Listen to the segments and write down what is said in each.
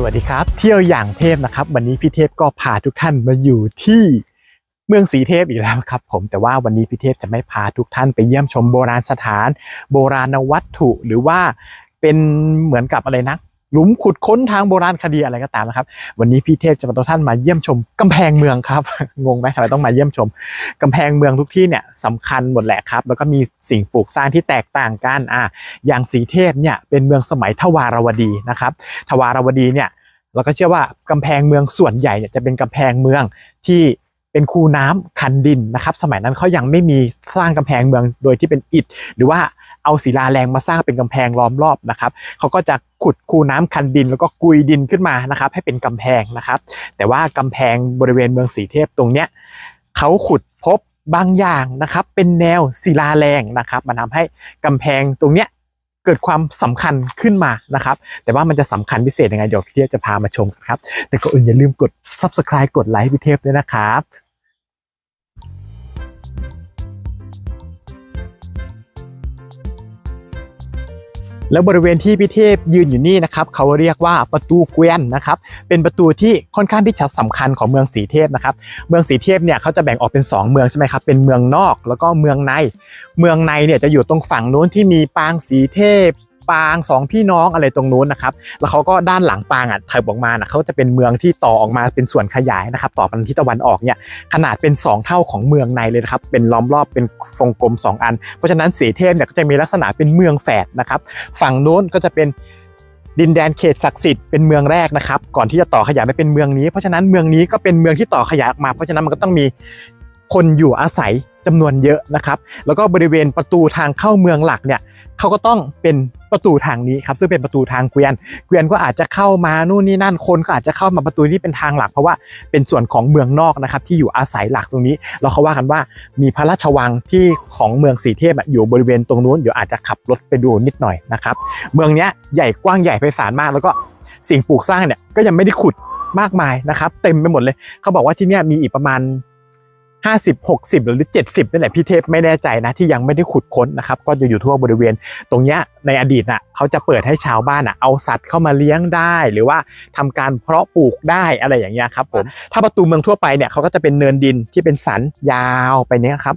สวัสดีครับ เที่ยวอย่างเทพนะครับ วันนี้พี่เทพก็พาทุกท่านมาอยู่ที่เมืองสีเทพอีกแล้วครับ ผมแต่ว่าวันนี้พี่เทพจะไม่พาทุกท่านไปเยี่ยมชมโบราณสถาน โบราณวัตถุหรือว่าเป็นเหมือนกับอะไรนะ หลุมขุดค้นทางโบราณคดีอะไรก็ตามนะครับ วันนี้พี่เทพจะพาทุกท่านมาเยี่ยมชมกำแพงเมืองครับ งงไหมทำไมต้องมาเยี่ยมชมกำแพงเมืองทุกที่เนี่ยสำคัญหมดแหละครับ แล้วก็มีสิ่งปลูกสร้างที่แตกต่างกันอะอย่างสีเทพเนี่ยเป็นเมืองสมัยทวารวดีนะครับ ทวารวดีเนี่ยเราก็เชื่อว่ากำแพงเมืองส่วนใหญ่เนี่ยจะเป็นกำแพงเมืองที่ เป็นคูน้ำคันดินนะครับ สมัยนั้นเขายังไม่มีสร้างกำแพงเมืองโดยที่เป็นอิฐ หรือว่าเอาศิลาแรงมาสร้างเป็นกำแพงล้อมรอบนะครับเขาก็จะขุดคูน้ำคันดินแล้วก็กุยดินขึ้นมานะครับ ให้เป็นกำแพงนะครับ แต่ว่ากำแพงบริเวณเมืองสีเทพตรงเนี้ยเขาขุดพบบางอย่างนะครับ เป็นแนวศิลาแรงนะครับมันทำให้กำแพงตรงเนี้ย เกิดความสำคัญขึ้นมานะครับ แต่ว่ามันจะสำคัญพิเศษยังไงเดี๋ยวพี่เทพจะพามาชมกันครับ แต่ก็อื่นอย่าลืมกด subscribe กดไลค์พี่เทพด้วยนะครับ แล้วบริเวณที่พี่เทพยืนอยู่นี่นะครับเขาเรียกว่าประตูเกวียนนะครับเป็นประตูที่ค่อนข้างที่จะสำคัญของเมืองสีเทพนะครับเมืองสีเทพเนี่ยเขาจะแบ่งออกเป็น 2 เมืองใช่ไหมครับเป็นเมืองนอกแล้วก็เมืองใน เมืองในเนี่ยจะอยู่ตรงฝั่งนู้นที่มีปางสีเทพ ปางสองพี่น้องอะไรตรงนู้นนะครับ แล้วเขาก็ด้านหลังปางอะถิบออกมานะเขาจะเป็นเมืองที่ต่อออกมาเป็นส่วนขยายนะครับ ต่อไปทิศตะวันออกเนี่ยขนาดเป็น 2 เท่าของเมืองในเลยนะครับ เป็นล้อมรอบเป็นทรงกลม 2 อัน เพราะฉะนั้นสีเทพเนี่ยก็จะมีลักษณะเป็นเมืองแฝดนะครับ ฝั่งโน้นก็จะเป็นดินแดนเขตศักดิ์สิทธิ์เป็นเมืองแรกนะครับ ก่อนที่จะต่อขยายไปเป็นเมืองนี้ เพราะฉะนั้นเมืองนี้ก็เป็นเมืองที่ต่อขยายออกมา เพราะฉะนั้นมันก็ต้องมีคนอยู่อาศัยจำนวนเยอะนะครับ แล้วก็บริเวณประตูทางเข้าเมืองหลักเนี่ย เขาก็ต้องเป็นประตูทางนี้ครับซึ่งเป็นประตูทางเกวียน เกวียนก็อาจจะเข้ามานู่นนี่นั่นคนก็อาจจะเข้ามาประตูนี้เป็นทางหลัก เพราะว่าเป็นส่วนของเมืองนอกนะครับที่อยู่อาศัยหลักตรงนี้ เราเขาว่ากันว่ามีพระราชวังที่ของเมืองสีเทพอยู่บริเวณตรงนู้นเดี๋ยวอาจจะขับรถไปดูนิดหน่อยนะครับเมืองนี้ใหญ่กว้างใหญ่ไพศาลมากแล้วก็สิ่งปลูกสร้างเนี่ยก็ยังไม่ได้ขุดมากมายนะครับ เต็มไปหมดเลย เขาบอกว่าที่นี่มีอีกประมาณ 50 60 หรือ 70นี่แหละพี่เทพไม่แน่ใจนะที่ยังไม่ได้ขุดค้นนะครับก็จะอยู่ทั่วบริเวณ ตรงเนี้ยในอดีตน่ะเขาจะเปิดให้ชาวบ้านน่ะเอาสัตว์เข้ามาเลี้ยงได้ หรือว่าทำการเพาะปลูกได้อะไรอย่างเงี้ยครับผมถ้าประตูเมืองทั่วไปเนี่ยเขาก็จะเป็นเนินดินที่เป็นสันยาวไปเนี้ยครับ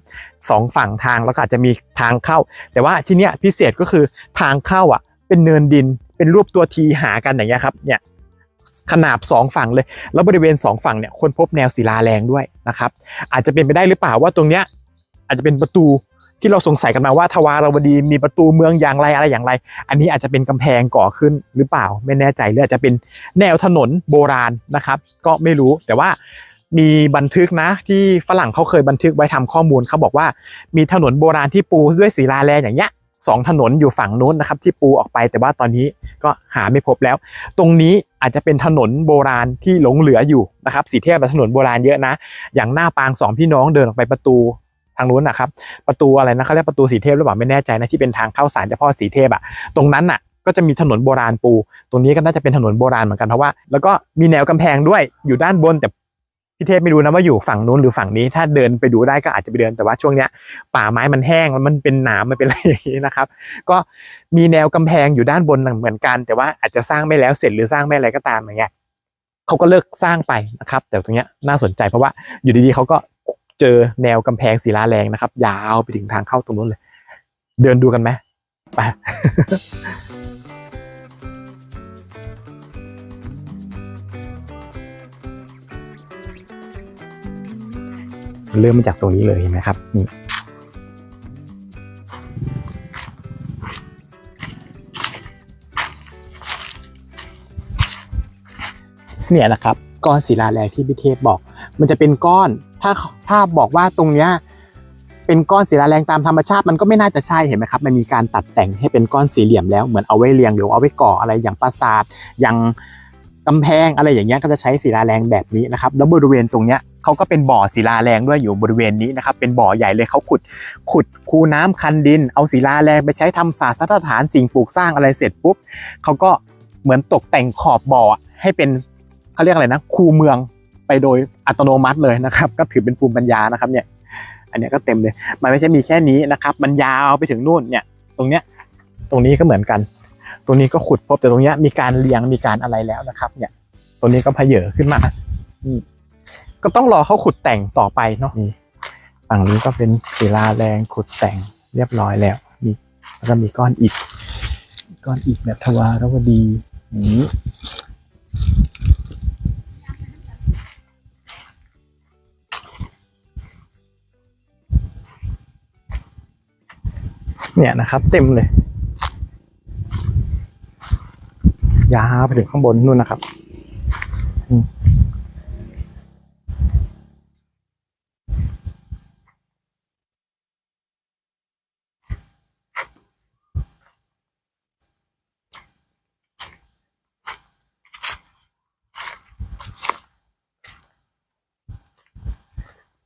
สองฝั่งทางแล้วก็อาจจะมีทางเข้า แต่ว่าที่เนี้ยพิเศษก็คือทางเข้าอะเป็นเนินดินเป็นรูปตัวทีหากันอย่างเงี้ยครับเนี่ย ขนาบสองฝั่งเลย แล้วบริเวณสองฝั่งเนี่ยคนพบแนวศิลาแรงด้วยนะครับอาจจะเป็นไปได้หรือเปล่าว่าตรงเนี้ยอาจจะเป็นประตูที่เราสงสัยกันมาว่าทวารวดีมีประตูเมืองอย่างไรอะไรอย่างไร อันนี้อาจจะเป็นกำแพงก่อขึ้นหรือเปล่าไม่แน่ใจหรืออาจจะเป็นแนวถนนโบราณนะครับ ก็ไม่รู้แต่ว่ามีบันทึกนะที่ฝรั่งเขาเคยบันทึกไว้ทำข้อมูลเขาบอกว่ามีถนนโบราณที่ปูด้วยศิลาแรงอย่างเงี้ย สองถนนอยู่ฝั่งนู้นนะครับที่ปูออกไปแต่ว่าตอนนี้ก็หาไม่พบแล้ว ตรงนี้อาจจะเป็นถนนโบราณที่หลงเหลืออยู่นะครับสีเทพเป็นถนนโบราณเยอะนะ อย่างหน้าปางสองพี่น้องเดินออกไปประตูทางนู้นนะครับ ประตูอะไรนะเขาเรียกประตูสีเทพหรือเปล่าไม่แน่ใจนะที่เป็นทางเข้าศาลเจ้าพ่อสีเทพอะตรงนั้นน่ะก็จะมีถนนโบราณปู ตรงนี้ก็น่าจะเป็นถนนโบราณเหมือนกันเพราะว่า แล้วก็มีแนวกำแพงด้วยอยู่ด้านบนแต่ พี่เทพไม่รู้นะว่าอยู่ฝั่งนู้นหรือฝั่งนี้ ถ้าเดินไปดูได้ก็อาจจะไปเดินแต่ว่าช่วงเนี้ยป่าไม้มันแห้งแล้วมันเป็นหนามมันเป็นอะไรอย่างนี้นะครับ ก็มีแนวกำแพงอยู่ด้านบนเหมือนกัน แต่ว่าอาจจะสร้างไม่แล้วเสร็จหรือสร้างไม่อะไรก็ตามอย่างเงี้ยเขาก็เลิกสร้างไปนะครับ แต่ตรงเนี้ยน่าสนใจเพราะว่าอยู่ดีๆเขาก็เจอแนวกำแพงศิลาแรงนะครับ ยาวไปถึงทางเข้าตรงนู้นเลย เดินดูกันไหมไป เริ่มมาจากตรงนี้เลยเห็นไหมครับนี่เนี่ยนะครับก้อนศิลาแรงที่พี่เทพบอก มันจะเป็นก้อนถ้าถ้าบอกว่าตรงเนี้ยเป็นก้อนศิลาแรงตามธรรมชาติมันก็ไม่น่าจะใช่เห็นไหมครับมันมีการตัดแต่งให้เป็นก้อนสี่เหลี่ยมแล้วเหมือนเอาไว้เรียงหรือเอาไว้ก่ออะไรอย่างปราสาทอย่างกำแพงอะไรอย่างเงี้ยก็จะใช้ศิลาแรงแบบนี้นะครับแล้วบริเวณตรงเนี้ย เขาก็เป็นบ่อศิลาแรงด้วยอยู่บริเวณนี้นะครับ เป็นบ่อใหญ่เลยเขาขุด ขุดคูน้ำคันดิน เอาศิลาแรงไปใช้ทำศาสนสถานสิ่งปลูกสร้างอะไรเสร็จปุ๊บเขาก็เหมือนตกแต่งขอบบ่อให้เป็นเขาเรียกอะไรนะคูเมืองไปโดยอัตโนมัติเลยนะครับ ก็ถือเป็นภูมิปัญญานะครับเนี่ย อันนี้ก็เต็มเลย มันไม่ใช่มีแค่นี้นะครับ มันยาวไปถึงนู่นเนี่ย ตรงเนี้ย ตรงนี้ก็เหมือนกัน ตรงนี้ก็ขุดพบแต่ตรงเนี้ยมีการเลี้ยงมีการอะไรแล้วนะครับ เนี่ย ตรงนี้ก็เพเยอขึ้นมานี่ ก็ต้องรอเขาขุดแต่งต่อไปเนาะนี่ฝั่งนี้ก็เป็นศิลาแรงขุดแต่งเรียบร้อยแล้ว มีแล้วก็มีก้อนอิฐก้อนอิฐแบบทวารวดีอย่างนี้เนี่ยนะครับ เต็มเลย ยาวไปถึงข้างบนนู่นนะครับ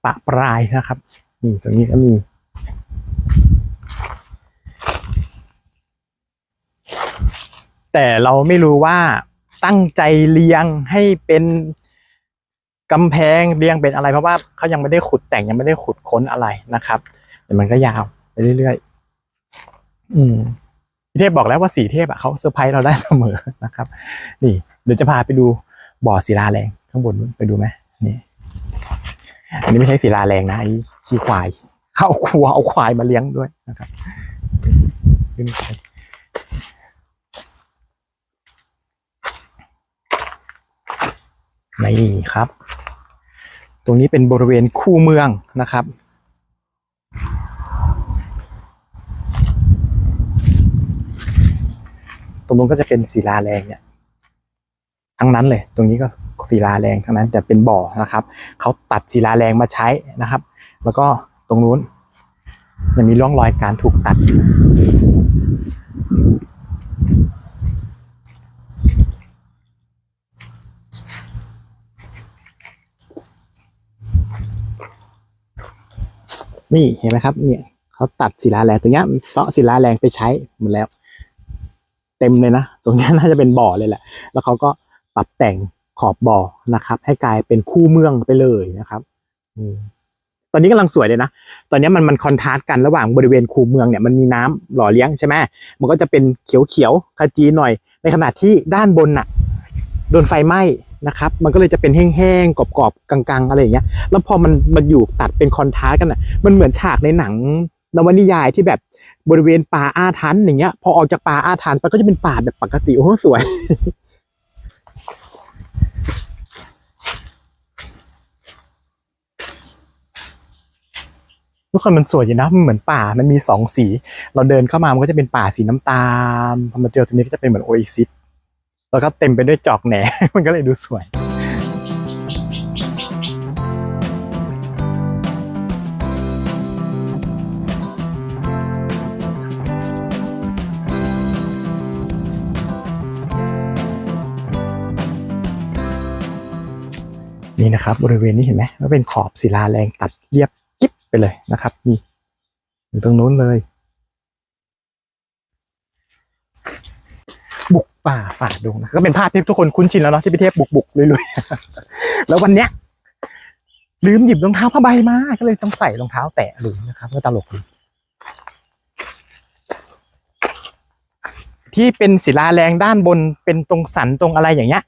ปะปลายนะครับนี่ตรงนี้ก็มีแต่เราไม่รู้ว่าตั้งใจเลี้ยงให้เป็นกำแพงเลี้ยงเป็นอะไร เพราะว่าเขายังไม่ได้ขุดแต่งยังไม่ได้ขุดค้นอะไรนะครับแต่มันก็ยาวไปเรื่อยๆอืมพี่เทพบอกแล้วว่าสีเทพอะเขาเซอร์ไพรส์เราได้เสมอนะครับ นี่ เดี๋ยวจะพาไปดูบ่อศิลาแรงข้างบนนู้นไปดูไหมนี่ อันนี้ไม่ใช่ศิลาแรงนะอันนี้ขี้ควายเข้าครัวเอาควายมาเลี้ยงด้วยนะครับขึ้นไปนี่ครับ ตรงนี้เป็นบริเวณคู่เมืองนะครับ ตรงนู้นก็จะเป็นศิลาแรงเนี่ย ทั้งนั้นเลย ตรงนี้ก็ ศิลาแรงทั้งนั้นแต่เป็นบ่อนะครับเขาตัดศิลาแรงมาใช้นะครับ แล้วก็ตรงนู้นยังมีร่องรอยการถูกตัดอยู่นี่เห็นไหมครับเนี่ยเขาตัดศิลาแรงตรงเนี้ยมันเสาะศิลาแรงไปใช้หมดแล้ว เต็มเลยนะ ตรงเนี้ยน่าจะเป็นบ่อเลยแหละ แล้วเขาก็ปรับแต่ง ขอบบ่อนะครับ ให้กลายเป็นคู่เมืองไปเลยนะครับอตอนนี้กำลังสวยเลยนะ ตอนนี้มันมันคอนทราสต์กันระหว่างบริเวณคูเมืองเนี่ยมันมีน้ำหล่อเลี้ยงใช่ไหมมันก็จะเป็นเขียวเขียวขจีหน่อย ในขณะที่ด้านบนน่ะโดนไฟไหม้นะครับ มันก็เลยจะเป็นแห้งๆกรอบๆกังๆอะไรอย่างเงี้ย แล้วพอมันมันอยู่ตัดเป็นคอนทราสต์กันอะ มันเหมือนฉากในหนังนวนิยายที่แบบบริเวณป่าอาถรรพ์อย่างเงี้ย พอออกจากป่าอาถรรพ์ไปก็จะเป็นป่าแบบปกติโอ้สวย ทุกคนมันสวยอยู่นะมันเหมือนป่ามันมีสองสี เราเดินเข้ามามันก็จะเป็นป่าสีน้ำตาลพอมาเจอตัวนี้ก็จะเป็นเหมือนโอเอซิสแล้วก็เต็มไปด้วยจอกแหนมันก็เลยดูสวยนี่นะครับบริเวณนี้เห็นไหมว่าเป็นขอบศิลาแรงตัดเรียบ เลยนะครับ นี่อยู่ตรงนู้นเลย บุกป่าฝ่าดงนะก็เป็นภาพที่ทุกคนคุ้นชินแล้วเนาะที่พี่เทพบุกบุกลุยๆแล้ววันเนี้ยลืมหยิบรองเท้าผ้าใบมาก็เลยต้องใส่รองเท้าแตะลุยนะครับก็ตลกดีที่เป็นศิลาแรงด้านบนเป็นตรงสันตรงอะไรอย่างเงี้ย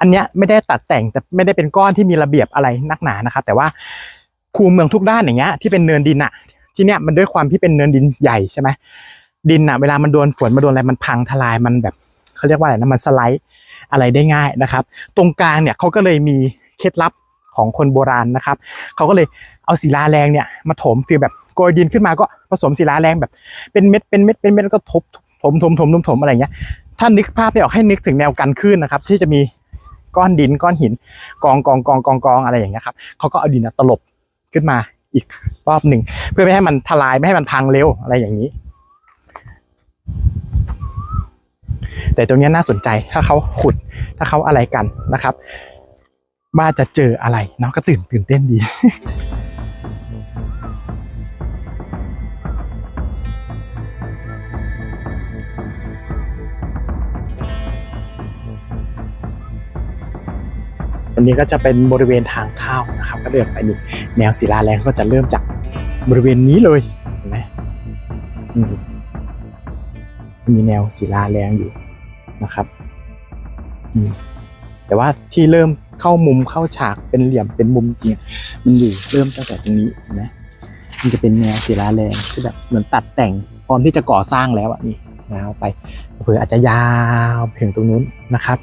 อันเนี้ยไม่ได้ตัดแต่งแต่ไม่ได้เป็นก้อนที่มีระเบียบอะไรนักหนานะครับ แต่ว่า คูเมืองทุกด้านอย่างเงี้ยที่เป็นเนินดินอะที่เนี้ยมันด้วยความที่เป็นเนินดินใหญ่ใช่ไหมดินอะเวลามันโดนฝนมาโดนอะไรมันพังทลายมันแบบเขาเรียกว่าอะไรนะมันสไลด์อะไรได้ง่ายนะครับ ตรงกลางเนี่ยเขาก็เลยมีเคล็ดลับของคนโบราณนะครับเขาก็เลยเอาศิลาแรงเนี่ยมาถมฟีลแบบโกยดินขึ้นมาก็ผสมศิลาแรงแบบ เป็นเม็ดเป็นเม็ดเป็นเม็ดแล้วก็ทบถมถมถมถมถมอะไรเงี้ยถ้านึกภาพไม่ออกให้นึกถึงแนวกันคลื่นนะครับ ที่จะมีก้อนดินก้อนหิน กองกองกองกองกองอะไรอย่างเงี้ยครับเขาก็เอาดินนะตลบ ขึ้นมาอีกรอบหนึ่ง เพื่อไม่ให้มันทลายไม่ให้มันพังเร็วอะไรอย่างนี้ แต่ตรงนี้น่าสนใจถ้าเขาขุดถ้าเขาอะไรกันนะครับว่าจะเจออะไรเนาะก็ตื่นตื่นเต้นดี อันนี้ก็จะเป็นบริเวณทางเข้านะครับ ก็เดินไปนี่แนวศิลาแรงก็จะเริ่มจากบริเวณนี้เลยเห็นไหมมีแนวศิลาแรงอยู่นะครับแต่ว่าที่เริ่มเข้ามุมเข้าฉากเป็นเหลี่ยมเป็นมุมจริงมันอยู่เริ่มตั้งแต่ตรงนี้เห็นไหมมันจะเป็นแนวศิลาแรงที่แบบเหมือนตัดแต่งพร้อมที่จะก่อสร้างแล้วอะนี่ยาวไปเผื่ออาจจะยาวไปถึงตรงนู้นนะครับ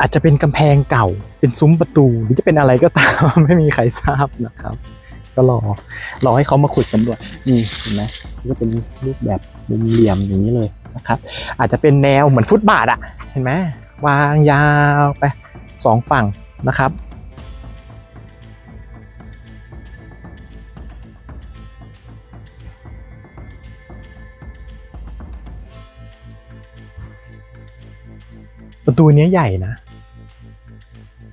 อาจจะเป็นกำแพงเก่า เป็นซุ้มประตู หรือจะเป็นอะไรก็ตาม ไม่มีใครทราบนะครับ ก็รอรอให้เขามาขุดสำรวจนี่เห็นไหมก็เป็นรูปแบบมุมเหลี่ยมอย่างนี้เลยนะครับ อาจจะเป็นแนวเหมือนฟุตบาทอะเห็นไหมวางยาวไปสองฝั่งนะครับ ประตูเนี้ยใหญ่นะ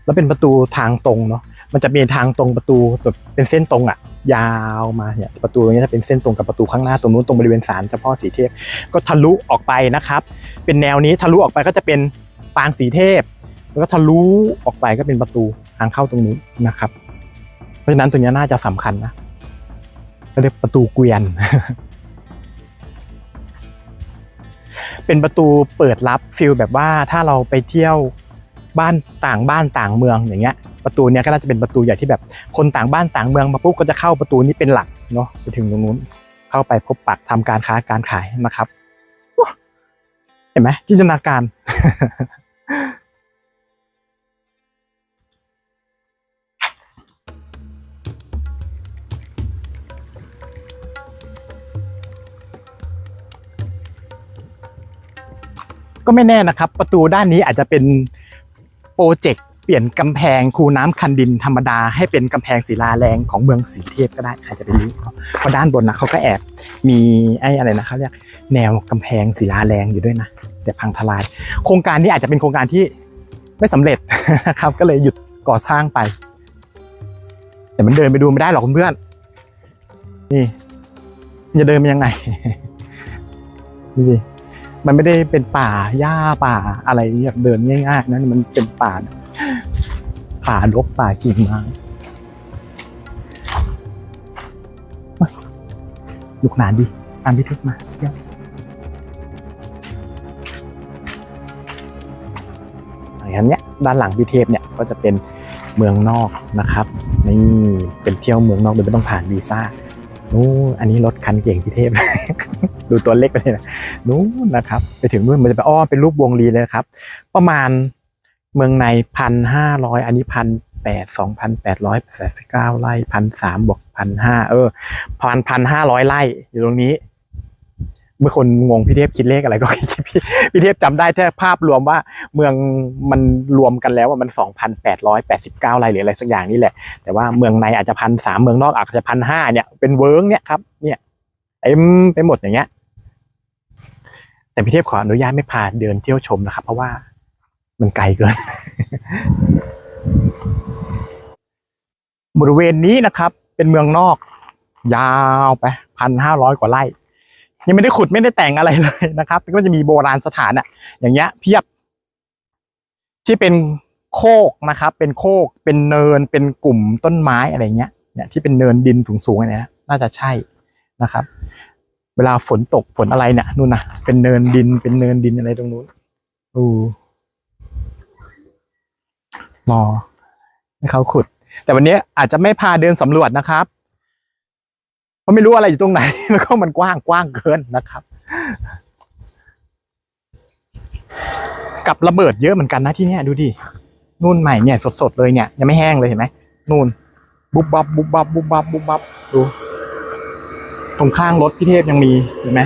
แล้วเป็นประตูทางตรงเนาะ มันจะมีทางตรงประตูแบบเป็นเส้นตรงอะยาวมาเนี่ยประตูตรงนี้จะเป็นเส้นตรงกับประตูข้างหน้าตรงนู้นตรงบริเวณศาลเจ้าพ่อสีเทพ ก็ทะลุออกไปนะครับ เป็นแนวนี้ทะลุออกไปก็จะเป็นปางสีเทพ แล้วก็ทะลุออกไปก็เป็นประตูทางเข้าตรงนู้นนะครับ เพราะฉะนั้นตรงนี้น่าจะสำคัญนะเรียกประตูเกวียน เป็นประตูเปิดรับฟิลแบบว่าถ้าเราไปเที่ยวบ้านต่างบ้านต่างเมืองอย่างเงี้ย ประตูเนี้ยก็น่าจะเป็นประตูใหญ่ที่แบบคนต่างบ้านต่างเมืองมาปุ๊บก็จะเข้าประตูนี้เป็นหลักเนาะไปถึงตรงนู้นเข้าไปพบปะทำการค้าการขายนะครับเห็นไหมจินตนาการ ก็ไม่แน่นะครับ ประตูด้านนี้อาจจะเป็นโปรเจกต์เปลี่ยนกำแพงคูน้ำคันดินธรรมดาให้เป็นกำแพงศิลาแรงของเมืองสีเทพก็ได้อาจจะเป็นนี้เพราะด้านบนนะเขาก็แอบมีไอ้อะไรนะเขาเรียกแนวกำแพงศิลาแรงอยู่ด้วยนะแต่พังทลาย โครงการนี้อาจจะเป็นโครงการที่ไม่สำเร็จนะครับก็เลยหยุดก่อสร้างไป แต่มันเดินไปดูไม่ได้หรอกเพื่อนนี่จะเดินไปยังไงดูดิ มันไม่ได้เป็นป่าหญ้าป่าอะไรแบบเดินง่ายๆนะมันเป็นป่า ป่ารกป่ากิ่งไม้เฮ้ยลูกหลานดิตามพี่เทพมาเยอย่างเนี้ยด้านหลังพี่เทพเนี่ยก็จะเป็นเมืองนอกนะครับ นี่เป็นเที่ยวเมืองนอกโดยไม่ต้องผ่านวีซ่านู้อันนี้รถคันเก่งพี่เทพ ดูตัวเล็กไปเลยนะ นู้นนะครับ ไปถึงนู่นมันจะไปอ้อเป็นรูปวงรีเลยครับ ประมาณเมืองในพันห้าร้อยอันนี้พันแปดสองพันแปดร้อยแปดสิบเก้าไร่พันสามบวกพันห้าเออพันพันห้าร้อยไร่อยู่ตรงนี้ เมื่อคนงงพี่เทพคิดเลขอะไรก็คิดพี่พี่เทพจำได้แค่ภาพรวมว่า เมืองมันรวมกันแล้วว่ามันสองพันแปดร้อยแปดสิบเก้าไร่หรืออะไรสักอย่างนี่แหละ แต่ว่าเมืองในอาจจะพันสามเมืองนอกอาจจะพันห้าเนี่ยเป็นเวิร์กเนี่ยครับ เนี่ยเต็มไปหมดอย่างเงี้ย แต่พี่เทพขออนุญาตไม่พาเดินเที่ยวชมนะครับ เพราะว่ามันไกลเกิน บริเวณนี้นะครับ เป็นเมืองนอก ยาวไปพันห้าร้อยกว่าไร่ ยังไม่ได้ขุดไม่ได้แต่งอะไรเลยนะครับก็จะมีโบราณสถานอะอย่างเงี้ยเพียบ ที่เป็นโคกนะครับ เป็นโคก เป็นเนิน เป็นกลุ่มต้นไม้อะไรเงี้ย เนี่ยที่เป็นเนินดินสูงๆอะไรเนี้ยน่าจะใช่นะครับ เวลาฝนตกฝนอะไรเนี่ยนู่นนะเป็นเนินดินเป็นเนินดินอะไรตรงนู้นอูรอให้เขาขุด แต่วันนี้อาจจะไม่พาเดินสำรวจนะครับ เพราะไม่รู้อะไรอยู่ตรงไหน แล้วก็มันกว้างกว้างเกินนะครับ กับระเบิดเยอะเหมือนกันนะที่เนี่ยดูดินู่นใหม่เนี่ยสดๆเลยเนี่ยยังไม่แห้งเลยเห็นไหมนู่นบุบบับบุบบับบุบบับบุบบับดู ตรงข้างรถพี่เทพยังมีเห็นไหม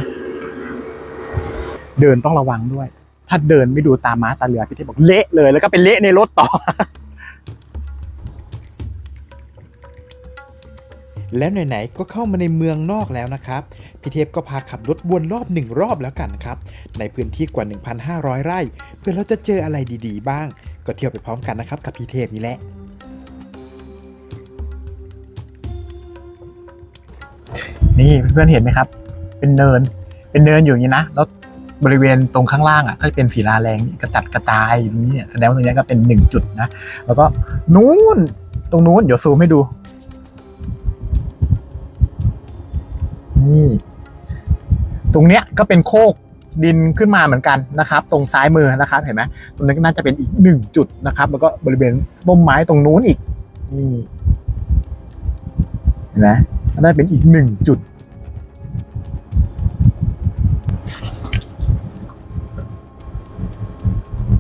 เดินต้องระวังด้วย ถ้าเดินไม่ดูตามม้าตาเรือพี่เทพบอกเละเลยแล้วก็เป็นเละในรถต่อ แล้วไหนๆก็เข้ามาในเมืองนอกแล้วนะครับ พี่เทพก็พาขับรถวนรอบหนึ่งรอบแล้วกันครับ ในพื้นที่กว่า 1,500 ไร่ เพื่อเราจะเจออะไรดีๆ บ้าง ก็เที่ยวไปพร้อมกันนะครับกับพี่เทพนี่แหละ นี่เพื่อนๆเห็นไหมครับ เป็นเนิน เป็นเนินอยู่อย่างนี้นะ แล้วบริเวณตรงข้างล่างอะก็จะเป็นศิลาแรงกระจัดกระจายอยู่นี้เนี่ยแสดงว่าตรงนี้ก็เป็นหนึ่งจุดนะ แล้วก็นู้นตรงนู้นเดี๋ยวซูมให้ดู นี่ ตรงเนี้ยก็เป็นโคกดินขึ้นมาเหมือนกันนะครับ ตรงซ้ายมือนะครับเห็นไหมตรงนั้นก็น่าจะเป็นอีกหนึ่งจุดนะครับ แล้วก็บริเวณต้นไม้ตรงนู้นอีกนี่เห็นไหม ก็น่าจะเป็นอีกหนึ่งจุด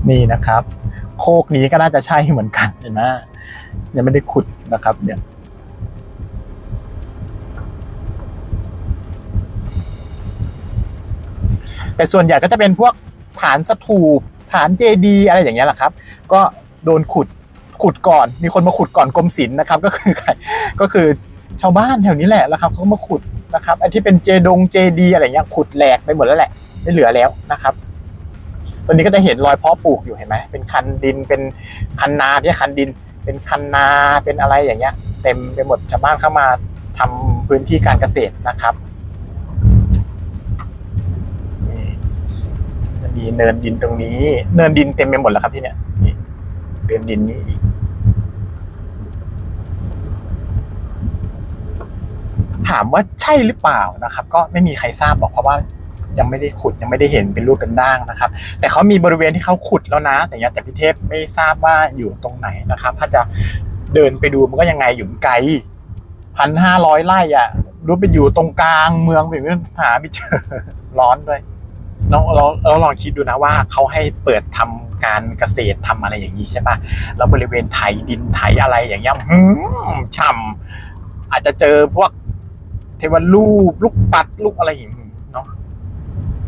นี่นะครับ โคกนี้ก็น่าจะใช่เหมือนกันเห็นไหมยังไม่ได้ขุดนะครับเนี่ยแต่ส่วนใหญ่ก็จะเป็นพวกฐานสถูปฐานเจดีย์อะไรอย่างเงี้ยแหละครับ ก็โดนขุดขุดก่อน มีคนมาขุดก่อนกรมศิลป์นะครับ ก็คือใครก็คือ ชาวบ้านแถวนี้แหละแล้วครับเขามาขุดนะครับไอ้ที่เป็นเจดงเจดีอะไรเงี้ยขุดแหลกไปหมดแล้วแหละ ไม่เหลือแล้วนะครับตอนนี้ก็จะเห็นรอยเพาะปลูกอยู่เห็นไหมเป็นคันดินเป็นคันนาไม่ใช่คันดิน เป็นคันนาเป็นอะไรอย่างเงี้ย เต็มไปหมดชาวบ้านเข้ามาทำพื้นที่การเกษตรนะครับนี่มีเนินดินตรงนี้ เนินดินเต็มไปหมดแล้วครับที่เนี้ยนี่เนินดินนี้อีก ถามว่าใช่หรือเปล่านะครับ ก็ไม่มีใครทราบบอกเพราะว่ายังไม่ได้ขุดยังไม่ได้เห็นเป็นรูปเป็นร่างนะครับ แต่เขามีบริเวณที่เขาขุดแล้วนะแต่เนี้ยแต่พิเทพไม่ทราบว่าอยู่ตรงไหนนะครับ ถ้าจะเดินไปดูมันก็ยังไงอยู่ไกลพันห้าร้อยไร่อะรู้ไปอยู่ตรงกลางเมืองแบบนี้หาไม่เจอร้อนด้วยเราเราเราลองคิดดูนะว่าเขาให้เปิดทำการเกษตรทำอะไรอย่างนี้ใช่ปะแล้วบริเวณไถดินไถอะไรอย่างเงี้ยหืมช่ำอาจจะเจอพวก ทวรูปลูกปัดลูกอะไรอย่างงี้เนาะ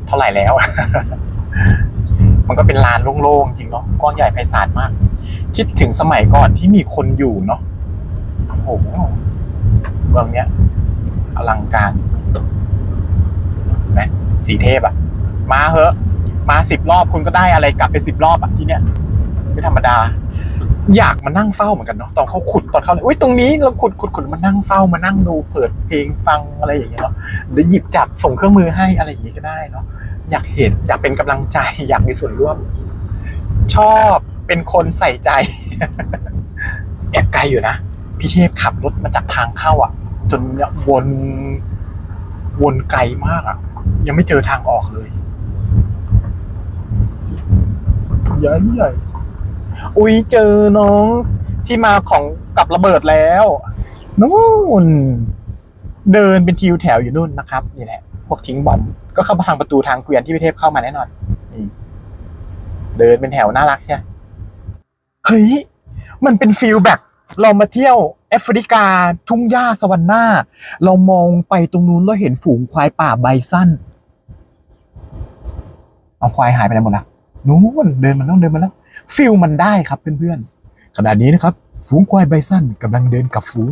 เท่าไหร่แล้ว มันก็เป็นลานโล่งๆจริงเนาะกว้างใหญ่ไพศาลมาก คิดถึงสมัยก่อนที่มีคนอยู่เนาะโอ้โหเมืองเนี้ยอลังการนะสีเทพอะมาเหอะ มาสิบรอบคุณก็ได้อะไรกลับไปสิบรอบอะที่เนี้ยไม่ธรรมดา อยากมานั่งเฝ้าเหมือนกันเนาะตอนเขาขุดตอนเขาเลยอุ้ยตรงนี้เราขุดขุดขุดมานั่งเฝ้ามานั่งดูเปิดเพลงฟังอะไรอย่างเงี้ยเนาะหรือหยิบจับส่งเครื่องมือให้อะไรอย่างนี้ก็ได้เนาะอยากเห็นอยากเป็นกำลังใจอยากมีส่วนร่วม ชอบเป็นคนใส่ใจแอบไกลอยู่นะพี่เทพขับรถมาจากทางเข้าอะ จนเนี่ยวนวนไกลมากอะ ยังไม่เจอทางออกเลยใหญ่ใหญ่ อุ้ยเจอน้องที่มาของกับระเบิดแล้วนู่นเดินเป็นทิวแถวอยู่นู่นนะครับนี่แหละพวกทิ้งบอมก็เข้ามาทางประตูทางเกวียนที่พิเทพเข้ามาแน่นอนนี่เดินเป็นแถวน่ารักใช่เฮ้ยมันเป็นฟิลแบบเรามาเที่ยวแอฟริกาทุ่งหญ้าสวรรค์หน้า เรามองไปตรงนู้นเราเห็นฝูงควายป่าไบสั้นเอาควายหายไปไหนหมดละนู้นเดินมันต้องเดินมาแล้ว ฟิลมันได้ครับเพื่อนๆขณะนี้นะครับฝูงควายไบสันกำลังเดินกับฝูง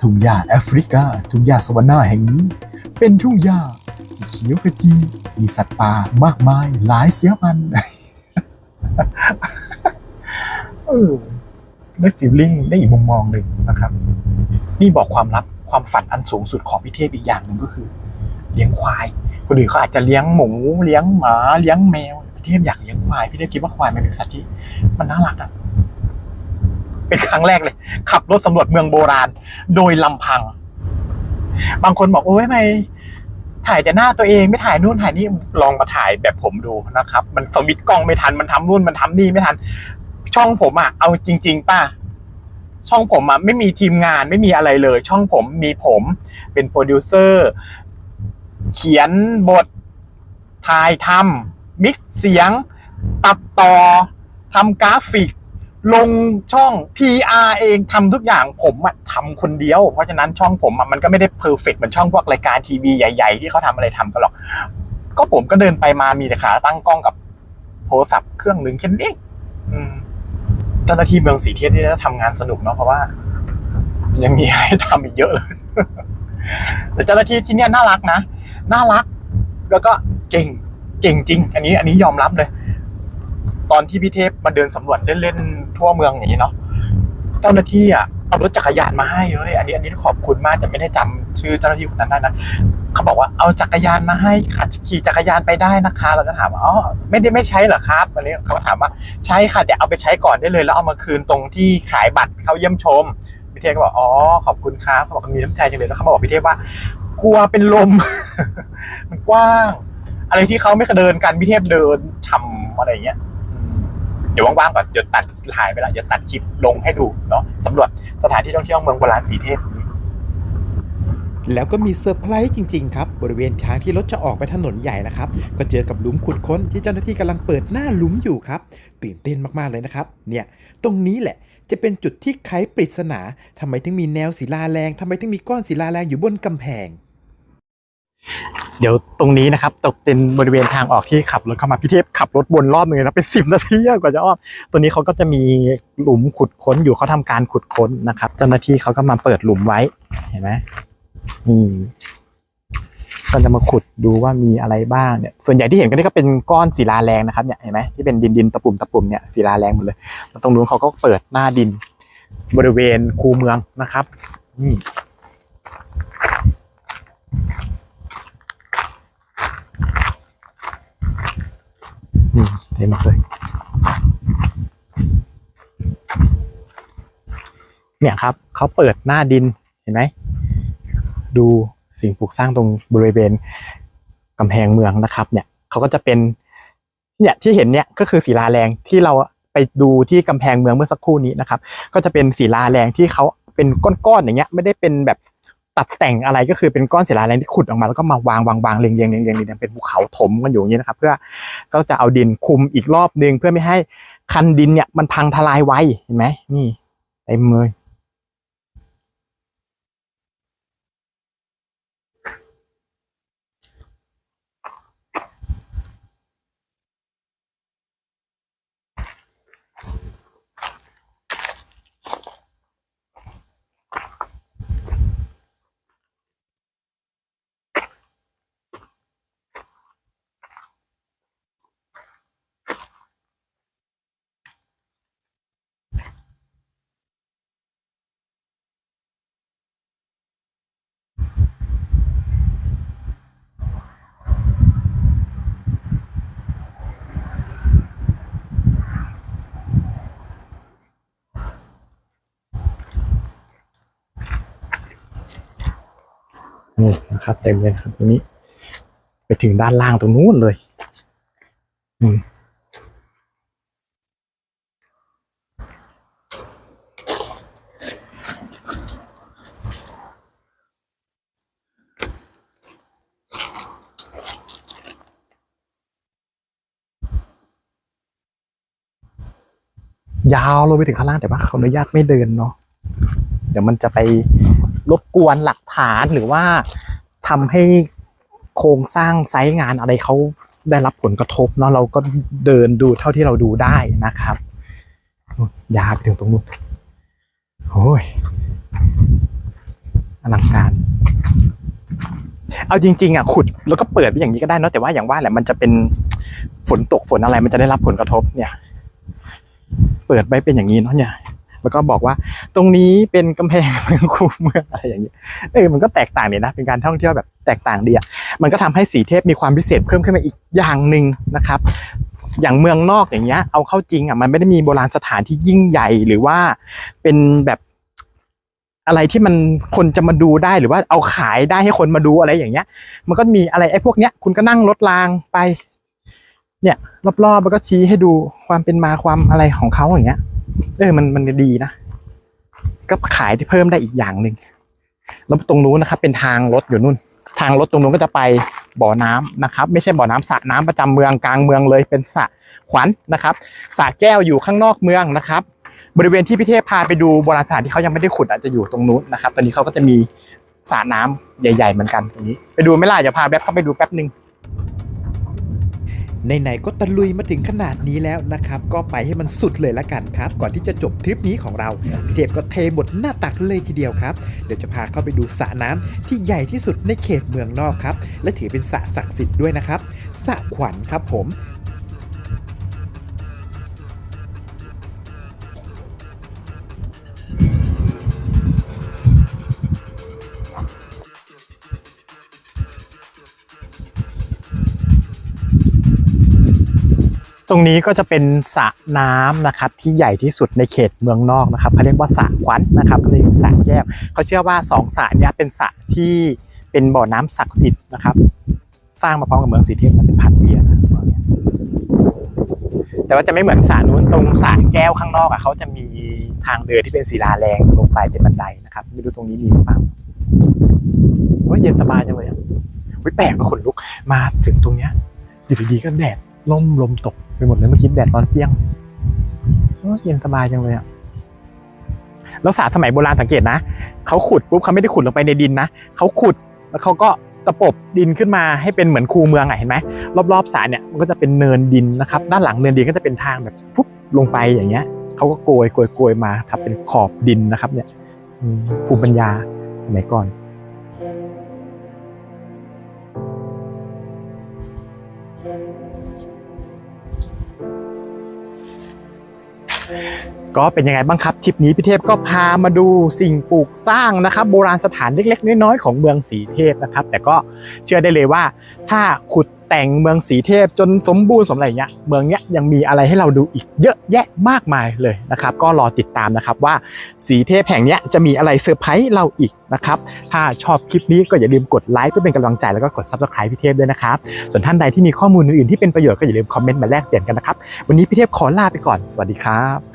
ทุ่งหญ้าแอฟริกา ทุ่งหญ้าสวรรค์นาแห่งนี้ เป็นทุ่งหญ้าที่เขียวขจี มีสัตว์ป่ามากมายหลายเสียพันเออได้ฟีลลิ่งได้อีกมุมมองหนึ่งนะครับ นี่บอกความลับความฝันอันสูงสุดของพี่เทพอีกอย่างหนึ่งก็คือ เลี้ยงควายคนอื่นเขาอาจจะเลี้ยงหมู เลี้ยงหมา เลี้ยงแมว พี่เทพอยากเลี้ยงควายพี่เทพคิดว่าควายมันเป็นสัตว์ที่ มันน่ารักอะเป็นครั้งแรกเลย ขับรถสำรวจเมืองโบราณ โดยลำพัง บางคนบอกโอ้ยไม่ถ่ายแต่หน้าตัวเองไม่ถ่ายนู่นถ่ายนี่ลองมาถ่ายแบบผมดูนะครับ มันสวิตกล้องไม่ทันมันทำนู่นมันทำนี่ไม่ทัน ช่องผมอะเอาจริง ๆป่ะช่องผมอะไม่มีทีมงานไม่มีอะไรเลย ช่องผมมีผมเป็นโปรดิวเซอร์ เขียนบทถ่ายทำ มิกซ์เสียง ตัดต่อทำกราฟิก ลงช่อง PR เองทำทุกอย่างผมอะทำคนเดียว เพราะฉะนั้นช่องผมอะมันก็ไม่ได้เพอร์เฟกเหมือนช่องพวกรายการทีวีใหญ่ ๆ ที่เขาทำอะไรทำกันหรอก ก็ผมก็เดินไปมามีแต่ขาตั้งกล้องกับโทรศัพท์เครื่องหนึ่งแค่นี้เจ้าหน้าที่เมืองสีเทียนนี่จะทำงานสนุกเนาะเพราะว่า ยังมีให้ทำอีกเยอะเลยแต่เจ้าหน้าที่ที่เนี่ยน่ารักนะ น่ารัก แล้วก็เก่ง เก่งจริง อันนี้อันนี้ยอมรับเลย ตอนที่พี่เทพมาเดินสำรวจเล่นๆทั่วเมืองอย่างนี้เนาะเจ้าหน้าที่อะเอารถจักรยานมาให้เลยอันนี้อันนี้ขอบคุณมากแต่ไม่ได้จำชื่อเจ้าหน้าที่คนนั้นได้นะเขาบอกว่าเอาจักรยานมาให้ค่ะขี่จักรยานไปได้นะคะ เราก็ถามว่าอ๋อไม่ได้ไม่ใช้เหรอครับอันนี้เขาก็ถามว่าใช้ค่ะแต่เอาไปใช้ก่อนได้เลย แล้วเอามาคืนตรงที่ขายบัตรเข้าเยี่ยมชมพี่เทพก็บอกอ๋อขอบคุณครับเขาบอกมีน้ำใจจังเลยแล้วเขาบอกพี่เทพว่ากลัวเป็นลม มันกว้าง อะไรที่เขาไม่เคยเดินกันพี่เทพเดินทำอะไรเงี้ยเดี๋ยวว่างๆก่อนเดี๋ยวตัดถ่ายไปละเดี๋ยวตัดคลิปลงให้ดูเนาะสำรวจสถานที่ท่องเที่ยวเมืองโบราณสีเทพนี้แล้วก็มีเซอร์ไพรส์จริง ๆ ครับ บริเวณทางที่รถจะออกไปถนนใหญ่นะครับ ก็เจอกับหลุมขุดค้นที่เจ้าหน้าที่กำลังเปิดหน้าหลุมอยู่ครับ ตื่นเต้นมากๆเลยนะครับ เนี่ยตรงนี้แหละจะเป็นจุดที่ไขปริศนาทำไมถึงมีแนวศิลาแรงทำไมถึงมีก้อนศิลาแรงอยู่บนกำแพง เดี๋ยวตรงนี้นะครับตกเป็นบริเวณทางออกที่ขับรถเข้ามาพี่เทพขับรถวนรอบหนึงเลยนะเป็นสิบนาทีอะกว่าจะอ้อมตัวนี้เขาก็จะมีหลุมขุดค้นอยู่เขาทำการขุดค้นนะครับ เจ้าหน้าที่เขาก็มาเปิดหลุมไว้เห็นไหมนี่ก็จะมาขุดดูว่ามีอะไรบ้างเนี่ย ส่วนใหญ่ที่เห็นก็นี่ก็เป็นก้อนศิลาแรงนะครับเนี่ยเห็นไหมที่เป็นดินดินตะปุ่มตะปุ่มเนี่ยศิลาแรงหมดเลยแล้วตรงนู้นเขาก็เปิดหน้าดิน บริเวณคูเมืองนะครับนี่นี่เต็ม หมดเลยเนี่ยครับเขาเปิดหน้าดินเห็นไหมดูสิ่งปลูกสร้างตรงบริเวณกำแพงเมืองนะครับเนี่ยเขาก็จะเป็นเนี่ยที่เห็นเนี่ยก็คือศิลาแรงที่เราไปดูที่กำแพงเมืองเมื่อสักครู่นี้นะครับ ก็จะเป็นศิลาแรงที่เขาเป็นก้อนๆอย่างเงี้ยไม่ได้เป็นแบบ ตัดแต่งอะไรก็คือเป็นก้อนศิลาแรงที่ขุดออกมาแล้วก็มาวางวางวางเรียงเรียงเรียงเรียงเรียงเป็นภูเขาถมกันอยู่อย่างนี้นะครับ เพื่อก็จะเอาดินคุมอีกรอบนึงเพื่อไม่ให้คันดินเนี่ยมันพังทลายไวเห็นไหมนี่เต็มเลย นี่นะครับเต็มเลยครับตรงนี้ ไปถึงด้านล่างตรงนู้นเลย อืมยาวลงไปถึงข้างล่างแต่ว่าเขาอนุญาตไม่เดินเนาะเดี๋ยวมันจะไป กวนหลักฐานหรือว่าทำให้โครงสร้างไซต์งานอะไรเขาได้รับผลกระทบเนาะเราก็เดินดูเท่าที่เราดูได้นะครับยาไปถึงตรงนู้นโอ้ยอลังการ เอาจริง ๆอะขุดแล้วก็เปิดไปอย่างนี้ก็ได้เนาะแต่ว่าอย่างว่าแหละมันจะเป็นฝนตกฝนอะไรมันจะได้รับผลกระทบเนี่ย เปิดไปเป็นอย่างนี้เนาะเนี่ย แล้วก็บอกว่าตรงนี้เป็นกำแพงเมืองคูเมืองอะไรอย่างเงี้ยเออมันก็แตกต่างดีนะ เป็นการท่องเที่ยวแบบแตกต่างดีอะมันก็ทำให้สีเทพมีความพิเศษเพิ่มขึ้นมาอีกอย่างหนึ่งนะครับ อย่างเมืองนอกอย่างเงี้ยเอาเข้าจริงอะมันไม่ได้มีโบราณสถานที่ยิ่งใหญ่หรือว่าเป็นแบบอะไรที่มันคนจะมาดูได้หรือว่าเอาขายได้ให้คนมาดูอะไรอย่างเงี้ย มันก็มีอะไรไอ้พวกเนี้ยคุณก็นั่งรถรางไป เนี่ย รอบๆมันก็ชี้ให้ดูความเป็นมาความอะไรของเขาอย่างเงี้ย เออมันมันดีนะ ก็ขายได้เพิ่มได้อีกอย่างหนึ่งแล้วตรงนู้นนะครับ เป็นทางรถอยู่นู่น ทางรถตรงนู้นก็จะไปบ่อน้ำนะครับ ไม่ใช่บ่อน้ำสระน้ำประจำเมืองกลางเมืองเลยเป็นสระขวัญนะครับสระแก้วอยู่ข้างนอกเมืองนะครับ บริเวณที่พิเทพพาไปดูโบราณสถานที่เขายังไม่ได้ขุดอาจจะอยู่ตรงนู้นนะครับ ตอนนี้เขาก็จะมีสระน้ำใหญ่ ๆ เหมือนกันตรงนี้ ไปดูไม่ล่ะจะพาแบ๊บเข้าไปดูแป๊บหนึ่ง ไหนๆก็ตะลุยมาถึงขนาดนี้แล้วนะครับ ก็ไปให้มันสุดเลยละกันครับ ก่อนที่จะจบทริปนี้ของเราพี่เทพก็เทหมดหน้าตักเลยทีเดียวครับ เดี๋ยวจะพาเข้าไปดูสระน้ำที่ใหญ่ที่สุดในเขตเมืองนอกครับ และถือเป็นสระศักดิ์สิทธิ์ด้วยนะครับสระขวัญครับผม รงนี้ก็จะเป็นสระน้ำนะครับที่ใหญ่ที่สุดในเขตเมืองนอกนะครับเขาเรียกว่าสระควันนะครับก็เลยสระแยบเขาเชื่อว่าสองสระนี้เป็นสระที่เป็นบ่อน้ำศักดิ์สิทธิ์นะครับ สร้างมาพร้อมกับเมืองสีเทพนันเป็นพันปีนะแต่ว่าจะไม่เหมือนสระนู้นตรงสระแก้วข้างนอกอะเขาจะมีทางเดินที่เป็นศิลาแรงลงไปเป็นบันไดนะครับไม่รู้ตรงนี้มีหรือเปล่าว่าเย็นสบายจังเลยอะแปลกมาขนลุกมาถึงตรงเนี้ยอยู่ดีๆก็แดด ล่มลมตกไปหมดเลยเมื่อกี้แดดตอนเปรี้ยงเย็นสบายจังเลยอะแล้วสระสมัยโบราณสังเกตนะเขาขุดปุ๊บเขาไม่ได้ขุดลงไปในดินนะเขาขุดแล้วเขาก็ตะปบดินขึ้นมาให้เป็นเหมือนคูเมืองอะเห็นไหมรอบๆสระเนี่ยมันก็จะเป็นเนินดินนะครับ ด้านหลังเนินดินก็จะเป็นทางแบบฟุบลงไปอย่างเงี้ยเขาก็โกยโกยโกยมาทำเป็นขอบดินนะครับ เนี่ยภูมิปัญญาสมัยก่อน ก็เป็นยังไงบ้างครับทริปนี้พี่เทพก็พามาดูสิ่งปลูกสร้างนะครับโบราณสถานเล็ก ๆ น้อยๆของเมืองสีเทพนะครับ แต่ก็เชื่อได้เลยว่า ถ้าขุดแต่งเมืองสีเทพจนสมบูรณ์สมอะไรเงี้ยเมืองเนี้ยยังมีอะไรให้เราดูอีกเยอะแยะมากมายเลยนะครับ ก็รอติดตามนะครับว่าสีเทพแห่งเนี้ยจะมีอะไรเซอร์ไพรส์เราอีกนะครับ ถ้าชอบคลิปนี้ก็อย่าลืมกดไลค์เพื่อเป็นกำลังใจแล้วก็กด subscribe พี่เทพด้วยนะครับส่วนท่านใดที่มีข้อมูลอื่นๆที่เป็นประโยชน์ก็อย่าลืมคอมเมนต์มาแลกเปลี่ยนกันนะครับวันนี้พี่เทพขอลาไปก่อนสวัสดีครับ